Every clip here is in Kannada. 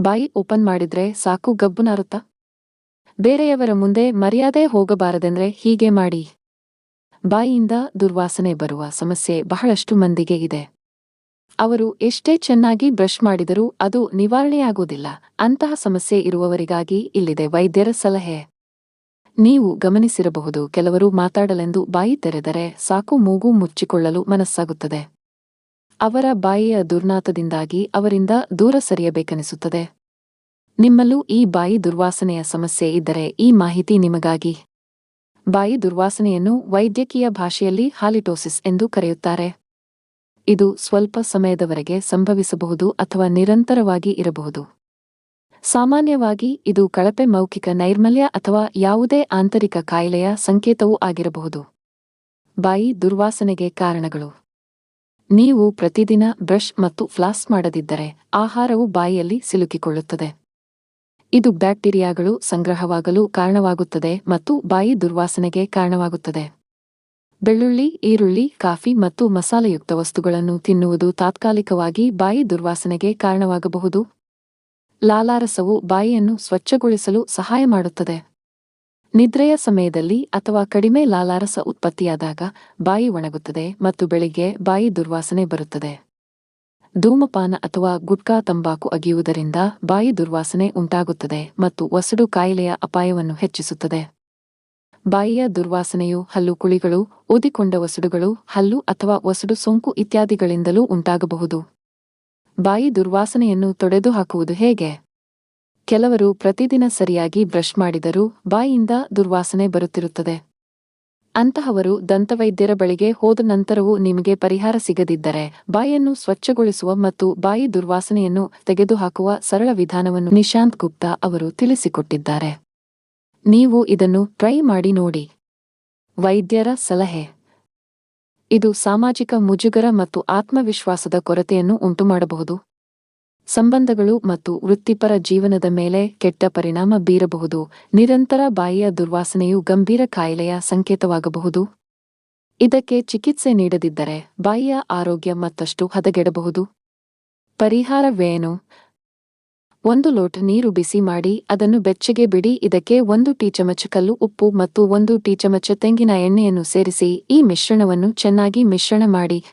ಬಾಯಿ ಓಪನ್ ಮಾಡಿದ್ರೆ ಸಾಕು ಗಬ್ಬು ನಾರುತ್ತಾ? ಬೇರೆಯವರ ಮುಂದೆ ಮರ್ಯಾದೆ ಹೋಗಬಾರದೆಂದ್ರೆ ಹೀಗೆ ಮಾಡಿ. ಬಾಯಿಯಿಂದ ದುರ್ವಾಸನೆ ಬರುವ ಸಮಸ್ಯೆ ಬಹಳಷ್ಟು ಮಂದಿಗೆ ಇದೆ. ಅವರು ಎಷ್ಟೇ ಚೆನ್ನಾಗಿ ಬ್ರಷ್ ಮಾಡಿದರೂ ಅದು ನಿವಾರಣೆಯಾಗುವುದಿಲ್ಲ. ಅಂತಹ ಸಮಸ್ಯೆ ಇರುವವರಿಗಾಗಿ ಇಲ್ಲಿದೆ ವೈದ್ಯರ ಸಲಹೆ. ನೀವು ಗಮನಿಸಿರಬಹುದು, ಕೆಲವರು ಮಾತಾಡಲೆಂದು ಬಾಯಿ ತೆರೆದರೆ ಸಾಕು ಮೂಗು ಮುಚ್ಚಿಕೊಳ್ಳಲು ಮನಸ್ಸಾಗುತ್ತದೆ. ಅವರ ಬಾಯಿಯ ದುರ್ನಾತದಿಂದಾಗಿ ಅವರಿಂದ ದೂರ ಸರಿಯಬೇಕನಿಸುತ್ತದೆ. ನಿಮ್ಮಲ್ಲೂ ಈ ಬಾಯಿ ದುರ್ವಾಸನೆಯ ಸಮಸ್ಯೆ ಇದ್ದರೆ ಈ ಮಾಹಿತಿ ನಿಮಗಾಗಿ. ಬಾಯಿ ದುರ್ವಾಸನೆಯನ್ನು ವೈದ್ಯಕೀಯ ಭಾಷೆಯಲ್ಲಿ ಹಾಲಿಟೋಸಿಸ್ ಎಂದು ಕರೆಯುತ್ತಾರೆ. ಇದು ಸ್ವಲ್ಪ ಸಮಯದವರೆಗೆ ಸಂಭವಿಸಬಹುದು ಅಥವಾ ನಿರಂತರವಾಗಿ ಇರಬಹುದು. ಸಾಮಾನ್ಯವಾಗಿ ಇದು ಕಳಪೆ ಮೌಖಿಕ ನೈರ್ಮಲ್ಯ ಅಥವಾ ಯಾವುದೇ ಆಂತರಿಕ ಕಾಯಿಲೆಯ ಸಂಕೇತವೂ ಆಗಿರಬಹುದು. ಬಾಯಿ ದುರ್ವಾಸನೆಗೆ ಕಾರಣಗಳು. ನೀವು ಪ್ರತಿದಿನ ಬ್ರಷ್ ಮತ್ತು ಫ್ಲಾಸ್ ಮಾಡದಿದ್ದರೆ ಆಹಾರವು ಬಾಯಿಯಲ್ಲಿ ಸಿಲುಕಿಕೊಳ್ಳುತ್ತದೆ. ಇದು ಬ್ಯಾಕ್ಟೀರಿಯಾಗಳು ಸಂಗ್ರಹವಾಗಲು ಕಾರಣವಾಗುತ್ತದೆ ಮತ್ತು ಬಾಯಿ ದುರ್ವಾಸನೆಗೆ ಕಾರಣವಾಗುತ್ತದೆ. ಬೆಳ್ಳುಳ್ಳಿ, ಈರುಳ್ಳಿ, ಕಾಫಿ ಮತ್ತು ಮಸಾಲೆಯುಕ್ತ ವಸ್ತುಗಳನ್ನು ತಿನ್ನುವುದು ತಾತ್ಕಾಲಿಕವಾಗಿ ಬಾಯಿ ದುರ್ವಾಸನೆಗೆ ಕಾರಣವಾಗಬಹುದು. ಲಾಲಾರಸವು ಬಾಯಿಯನ್ನು ಸ್ವಚ್ಛಗೊಳಿಸಲು ಸಹಾಯ ಮಾಡುತ್ತದೆ. ನಿದ್ರೆಯ ಸಮಯದಲ್ಲಿ ಅಥವಾ ಕಡಿಮೆ ಲಾಲಾರಸ ಉತ್ಪತ್ತಿಯಾದಾಗ ಬಾಯಿ ಒಣಗುತ್ತದೆ ಮತ್ತು ಬೆಳಿಗ್ಗೆ ಬಾಯಿ ದುರ್ವಾಸನೆ ಬರುತ್ತದೆ. ಧೂಮಪಾನ ಅಥವಾ ಗುಟ್ಕಾ ತಂಬಾಕು ಅಗಿಯುವುದರಿಂದ ಬಾಯಿ ದುರ್ವಾಸನೆ ಉಂಟಾಗುತ್ತದೆ ಮತ್ತು ವಸಡು ಕಾಯಿಲೆಯ ಅಪಾಯವನ್ನು ಹೆಚ್ಚಿಸುತ್ತದೆ. ಬಾಯಿಯ ದುರ್ವಾಸನೆಯು ಹಲ್ಲು ಕುಳಿಗಳು ಓದಿಕೊಂಡ ವಸಡುಗಳು ಹಲ್ಲು ಅಥವಾ ವಸಡು ಸೋಂಕು ಇತ್ಯಾದಿಗಳಿಂದಲೂ ಉಂಟಾಗಬಹುದು. ಬಾಯಿ ದುರ್ವಾಸನೆಯನ್ನು ತೊಡೆದುಹಾಕುವುದು ಹೇಗೆ? ಕೆಲವರು ಪ್ರತಿದಿನ ಸರಿಯಾಗಿ ಬ್ರಷ್ ಮಾಡಿದರೂ ಬಾಯಿಯಿಂದ ದುರ್ವಾಸನೆ ಬರುತ್ತಿರುತ್ತದೆ. ಅಂತಹವರು ದಂತವೈದ್ಯರ ಬಳಿಗೆ ಹೋದ ನಂತರವೂ ನಿಮಗೆ ಪರಿಹಾರ ಸಿಗದಿದ್ದರೆ ಬಾಯನ್ನು ಸ್ವಚ್ಛಗೊಳಿಸುವ ಮತ್ತು ಬಾಯಿ ದುರ್ವಾಸನೆಯನ್ನು ತೆಗೆದುಹಾಕುವ ಸರಳ ವಿಧಾನವನ್ನು ನಿಶಾಂತ್ ಗುಪ್ತಾ ಅವರು ತಿಳಿಸಿಕೊಟ್ಟಿದ್ದಾರೆ. ನೀವು ಇದನ್ನು ಟ್ರೈ ಮಾಡಿ ನೋಡಿ. ವೈದ್ಯರ ಸಲಹೆ. ಇದು ಸಾಮಾಜಿಕ ಮುಜುಗರ ಮತ್ತು ಆತ್ಮವಿಶ್ವಾಸದ ಕೊರತೆಯನ್ನು ಉಂಟುಮಾಡಬಹುದು. ಸಂಬಂಧಗಳು ಮತ್ತು ವೃತ್ತಿಪರ ಜೀವನದ ಮೇಲೆ ಕೆಟ್ಟ ಪರಿಣಾಮ ಬೀರಬಹುದು. ನಿರಂತರ ಬಾಯಿಯ ದುರ್ವಾಸನೆಯು ಗಂಭೀರ ಕಾಯಿಲೆಯ ಸಂಕೇತವಾಗಬಹುದು. ಇದಕ್ಕೆ ಚಿಕಿತ್ಸೆ ನೀಡದಿದ್ದರೆ ಬಾಯಿಯ ಆರೋಗ್ಯ ಮತ್ತಷ್ಟು ಹದಗೆಡಬಹುದು. ಪರಿಹಾರವೇನು? ಒಂದು ಲೋಟ ನೀರು ಬಿಸಿ ಮಾಡಿ, ಅದನ್ನು ಬೆಚ್ಚಗೆ ಬಿಡಿ. ಇದಕ್ಕೆ ಒಂದು ಟೀ ಚಮಚ ಕಲ್ಲು, ಉಪ್ಪು ಮತ್ತು ಒಂದು ಟೀ ಚಮಚ ತೆಂಗಿನ ಎಣ್ಣೆಯನ್ನು ಸೇರಿಸಿ. ಈ ಮಿಶ್ರಣವನ್ನು ಚೆನ್ನಾಗಿ ಮಿಶ್ರಣ ಮಾಡಿ.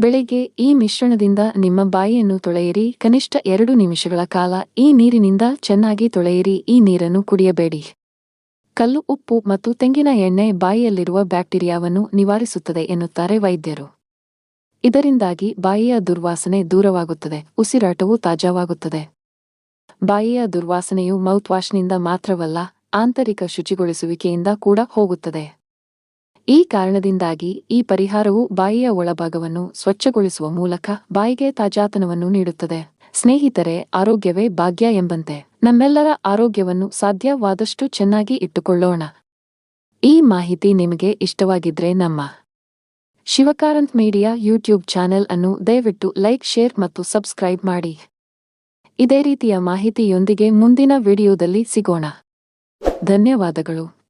ಬೆಳಿಗ್ಗೆ ಈ ಮಿಶ್ರಣದಿಂದ ನಿಮ್ಮ ಬಾಯಿಯನ್ನು ತೊಳೆಯಿರಿ. ಕನಿಷ್ಠ ಎರಡು ನಿಮಿಷಗಳ ಕಾಲ ಈ ನೀರಿನಿಂದ ಚೆನ್ನಾಗಿ ತೊಳೆಯಿರಿ. ಈ ನೀರನ್ನು ಕುಡಿಯಬೇಡಿ. ಕಲ್ಲು, ಉಪ್ಪು ಮತ್ತು ತೆಂಗಿನ ಎಣ್ಣೆ ಬಾಯಿಯಲ್ಲಿರುವ ಬ್ಯಾಕ್ಟೀರಿಯಾವನ್ನು ನಿವಾರಿಸುತ್ತದೆ ಎನ್ನುತ್ತಾರೆ ವೈದ್ಯರು. ಇದರಿಂದಾಗಿ ಬಾಯಿಯ ದುರ್ವಾಸನೆ ದೂರವಾಗುತ್ತದೆ, ಉಸಿರಾಟವು ತಾಜಾವಾಗುತ್ತದೆ. ಬಾಯಿಯ ದುರ್ವಾಸನೆಯು ಮೌತ್ ವಾಶ್ನಿಂದ ಮಾತ್ರವಲ್ಲ, ಆಂತರಿಕ ಶುಚಿಗೊಳಿಸುವಿಕೆಯಿಂದ ಕೂಡ ಹೋಗುತ್ತದೆ. ಈ ಕಾರಣದಿಂದಾಗಿ ಈ ಪರಿಹಾರವು ಬಾಯಿಯ ಒಳಭಾಗವನ್ನು ಸ್ವಚ್ಛಗೊಳಿಸುವ ಮೂಲಕ ಬಾಯಿಗೆ ತಾಜಾತನವನ್ನು ನೀಡುತ್ತದೆ. ಸ್ನೇಹಿತರೆ, ಆರೋಗ್ಯವೇ ಭಾಗ್ಯ ಎಂಬಂತೆ. ನಮ್ಮೆಲ್ಲರ ಆರೋಗ್ಯವನ್ನು ಸಾಧ್ಯವಾದಷ್ಟು ಚೆನ್ನಾಗಿ ಇಟ್ಟುಕೊಳ್ಳೋಣ. ಈ ಮಾಹಿತಿ ನಿಮಗೆ ಇಷ್ಟವಾಗಿದ್ರೆ ನಮ್ಮ ಶಿವಕಾರಂತ್ ಮೀಡಿಯಾ ಯೂಟ್ಯೂಬ್ ಚಾನೆಲ್ ಅನ್ನು ದಯವಿಟ್ಟು ಲೈಕ್, ಶೇರ್ ಮತ್ತು ಸಬ್ಸ್ಕ್ರೈಬ್ ಮಾಡಿ. ಇದೇ ರೀತಿಯ ಮಾಹಿತಿಯೊಂದಿಗೆ ಮುಂದಿನ ವಿಡಿಯೋದಲ್ಲಿ ಸಿಗೋಣ. ಧನ್ಯವಾದಗಳು.